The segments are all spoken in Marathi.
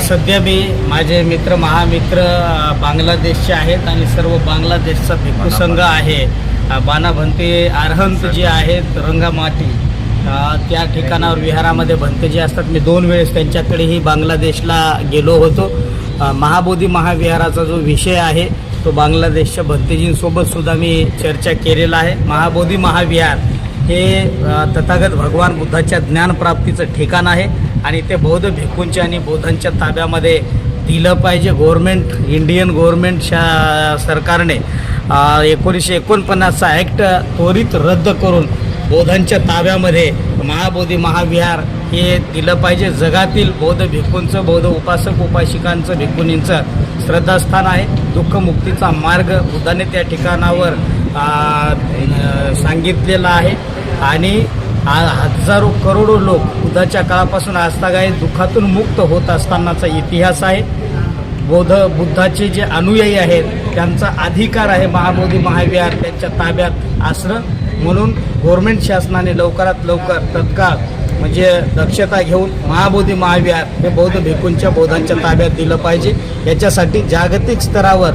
सध्या मी माझे मित्र महामित्र बांगलादेशचे आहेत आणि सर्व बांगलादेशचा भिक्खू संघ आहे. अ, बाणाभंते अर्हंत जे आहेत रंगामाटी त्या ठिकाणावर विहारामध्ये भंते जे असतात मी दोन वेळेस त्यांच्याकडेही बांगलादेशला गेलो होतो. महाबोधी महाविहाराचा जो विषय आहे तो बांगलादेशच्या भंतेजींसोबत सुद्धा मी चर्चा केलेला आहे. महाबोधी महाविहार हे तथागत भगवान बुद्धाच्या ज्ञानप्राप्तीचं ठिकाण आहे. आणि ते बौद्ध भिक्खूंच्या आणि बौद्धांच्या ताब्यामध्ये दिलं पाहिजे गव्हर्मेंट इंडियन गव्हर्मेंट शा सरकारने. एकोणीसशे एकोणपन्नासचा ॲक्ट त्वरित रद्द करून बौद्धांच्या ताब्यामध्ये महाबोधी महाविहार हे दिलं पाहिजे. जगातील बौद्ध भिक्खूंचं बौद्ध उपासक उपासिकांचं भिक्खुनींचं श्रद्धास्थान आहे. दुःखमुक्तीचा मार्ग बुद्धाने त्या ठिकाणावर सांगितलेला आहे. आणि आ- हजारो करोडो लोक बुद्धाच्या काळापासून आजतागाय दुःखातून मुक्त होत असतानाचा इतिहास आहे. बौद्ध बुद्धाचे जे अनुयायी आहेत त्यांचा अधिकार आहे महाबोधी महाविहार त्यांच्या ताब्यात असणं म्हणून गव्हर्मेंट शासनाने लवकरात लवकर तत्काळ म्हणजे दक्षता घेऊन महाबोधी महाविहार हे बौद्ध भिकूंच्या बौद्धांच्या ताब्यात दिलं पाहिजे. याच्यासाठी जागतिक स्तरावर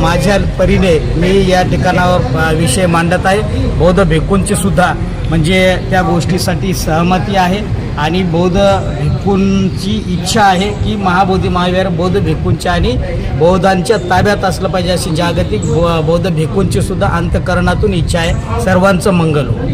माझ्या परीने मी या ठिकाणावर विषय मांडत आहे. बौद्ध भिक्खूंची सुद्धा म्हणजे त्या गोष्टीसाठी सहमती आहे. आणि बौद्ध भिक्खूंची इच्छा आहे की महाबोधी महाविहार बौद्ध भिक्खूंच्या आणि बौद्धांच्या ताब्यात असलं पाहिजे अशी जागतिक बौद्ध भिक्खूंची सुद्धा अंतकरणातून इच्छा आहे. सर्वांचं मंगल हो.